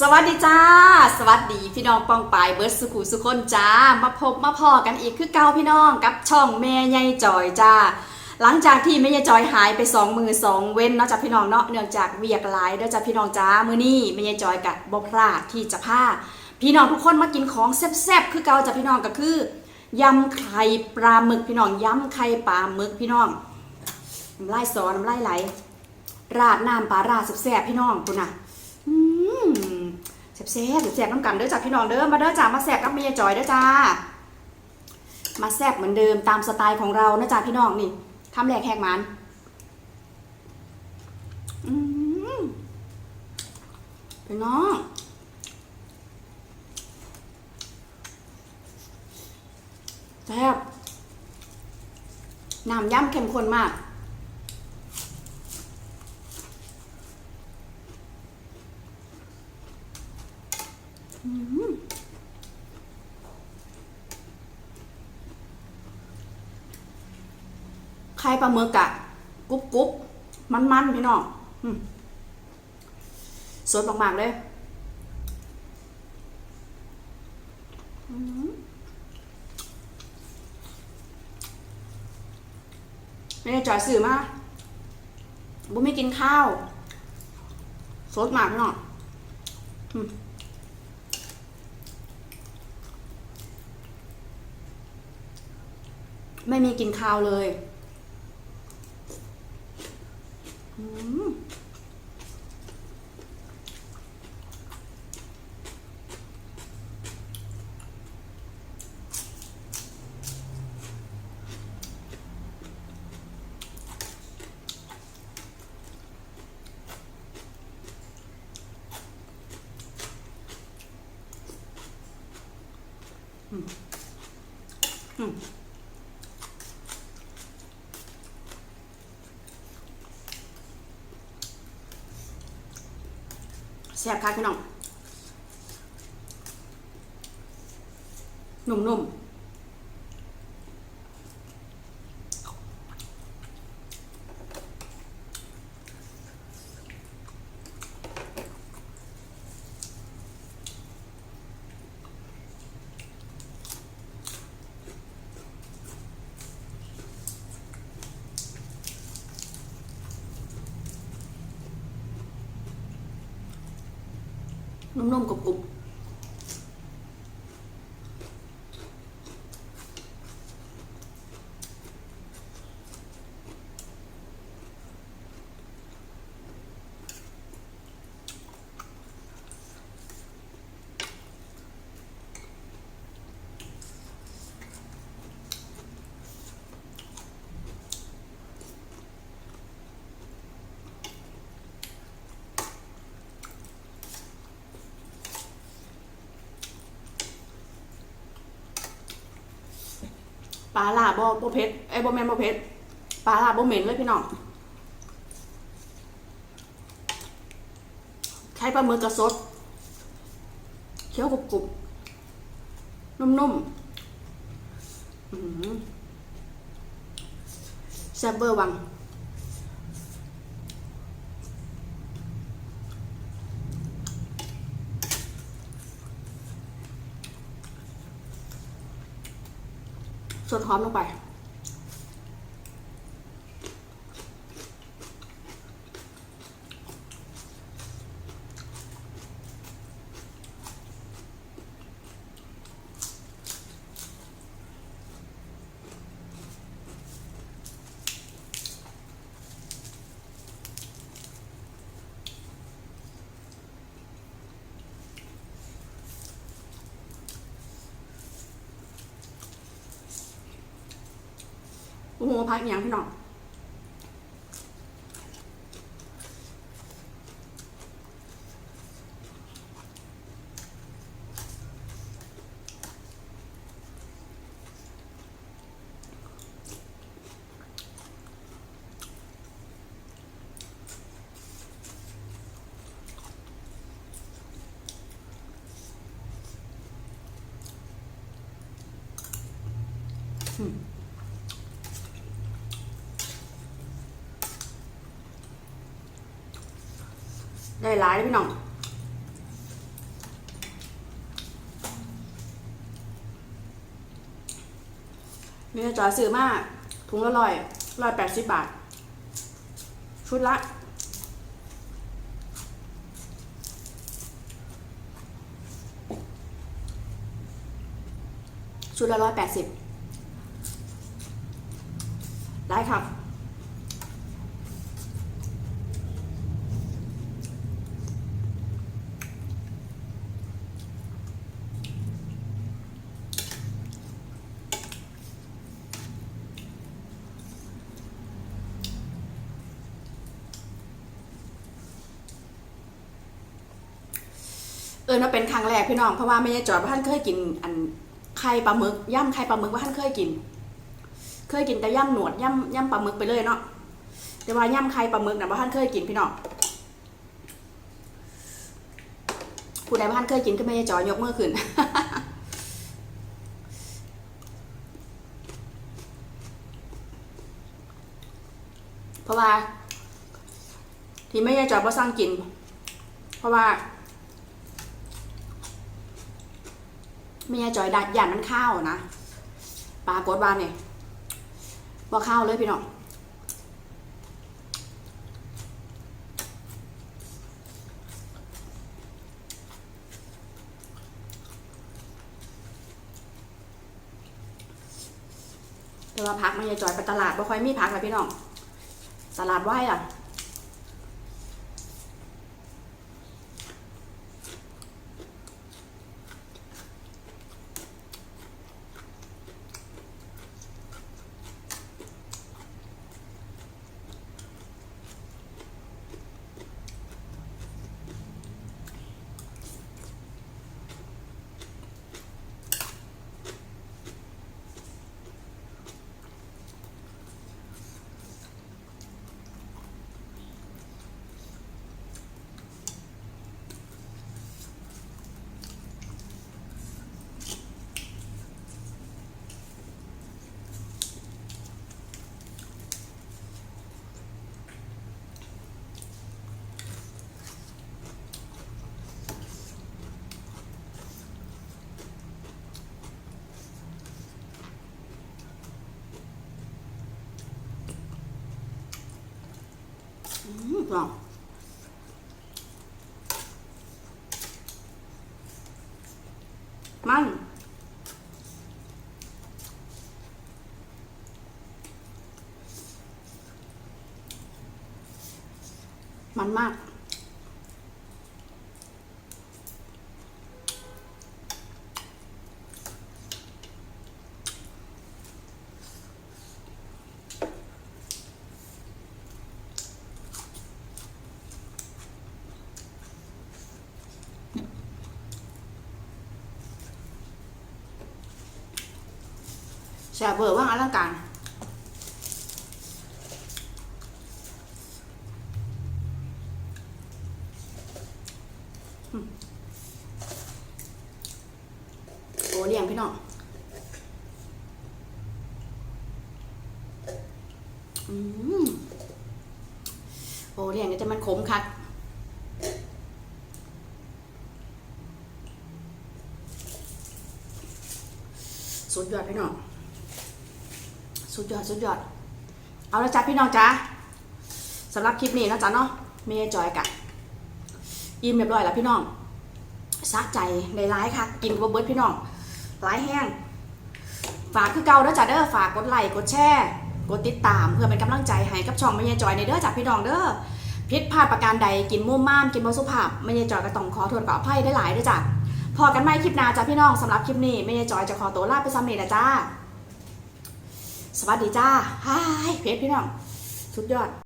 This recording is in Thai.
สวัสดีจ้า สวัสดีพี่น้องปองปายเบิร์ดสุขุสุคนจ้า มาพบมาพอกันอีกคือเก่าพี่น้องกับช่องแม่ยายจอยจ้า หลังจากที่แม่ยายจอยหายไปสองมือสองเว้นเนาะจากพี่น้องเนาะเนื่องจากเวียกหลายเด้อจ้าพี่น้องจ้ามือนี้แม่ยายจอยกับบพลาดที่จะพาพี่น้องทุกคนมากินของแซ่บๆคือเก่าจ้าพี่น้องก็คือยำไข่ปลาหมึกพี่น้องยำไข่ปลาหมึกพี่น้องน้ำลายสอน้ำลายไหลราดน้ำปลาราดแซ่บๆพี่น้องคุณน่ะ แซ่บๆแซ่บน้ำกันเด้อจ้าพี่น้องเด้อมาเด้อจ้ามาแซ่บกับเมียจอยเด้อจ้า มาแซ่บเหมือนเดิมตามสไตล์ของเรานะจ้าพี่น้องนี่คำแรกแหกมันพี่น้องแซ่บน้ำย่ำเข้มข้นมาก ไข่ปลาหมึกอะกรุบกรุบมันมันพี่น้องอืมสดมากๆเลยไม่ได้จ่อยสื่อมาบุไม่กินข้าว สดมากพี่น้องอืม ไม่มีกินข้าวเลยอืมอืมแซ่บค่ะพี่น้อง นุ่มๆ นุ่มๆกรุบๆ ปลาลาบ่บ่เผ็ดไอ้บ่แม่นบ่เผ็ดปลาลาบ่เหม็นเลยพี่น้องใช้ปลาหมึกกระสดเคี้ยวกรุบกรุบนุ่มๆอื้อหือแซ่บเบอร์วัง วนหอมลงไป โอ้โหพักอย่างพี่น้อง ได้ร้ายพี่น้องนี่จ๋าซื้อมากถุงละร้อยร้อยแปดสิบบาท ชุดละชุดละร้อยแปดสิบได้ครับ เออน่าเป็นครั้งแรกพี่น้องเพราะว่าไม่ได้จอดว่าท่านเคยกิน อันไข่ปลาหมึกย่ำไข่ปลาหมึกว่าท่านเคยกิน เคยกินแต่ย่ำหนวดย่ำย่ำปลาหมึกไปเลยเนาะแต่ว่าย่ำไข่ปลาหมึกนะว่าท่านเคยกินพี่น้องผู้ใดว่าท่านเคยกินก็ไม่ได้จอยยกมือขึ้นเพราะว่า ที่ไม่ได้จอดเพราะสร้างกิน เพราะว่า ไม่ใช่จอยดัดยันมันข้าวนะปลากดวานเนี่ยบ่ข้าวเลยพี่น้องแต่ว่าพักไม่ใช่จอยไปตลาดบ่ค่อยมีพักเลยพี่น้อง ตลาดไหวอะ อืมลองมันมันมาก แซ่บเบอร์ว่างอลังการโอ้เลี้ยงพี่น้องอืมโอ้เลี้ยงจะมันขมคักสุดยอดพี่น้อง สุดยอดสุดยอด เอาละจ้ะพี่น้องจ้าสำหรับคลิปนี้นะจ๊ะเนาะเมย์จอยกะอิ่มเรียบร้อยแล้วพี่น้องสะใจในร้ายค่ะ กินบะเบิร์ดพี่น้องร้ายแห้ง ฝากคือเก่าเด้อจ้ะเด้อฝากกดไลค์กดแชร์กดติดตามเพื่อเป็นกำลังใจให้กับช่องเมย์จอยในเด้อจ้ะพี่น้องเด้อผิดพลาดประการใดกินมุ่มม่ามกินบ่สุภาพเมย์จอยก็ต้องขอโทษขออภัยได้หลายเด้อจ้ะพอกันไหมคลิปหน้าจ้ะพี่น้องสำหรับคลิปนี้เมย์จอยจะขอตัวลาไปซ้ำนี้นะจ้า สวัสดีจ้าฮายเพชรพี่น้อง สุดยอด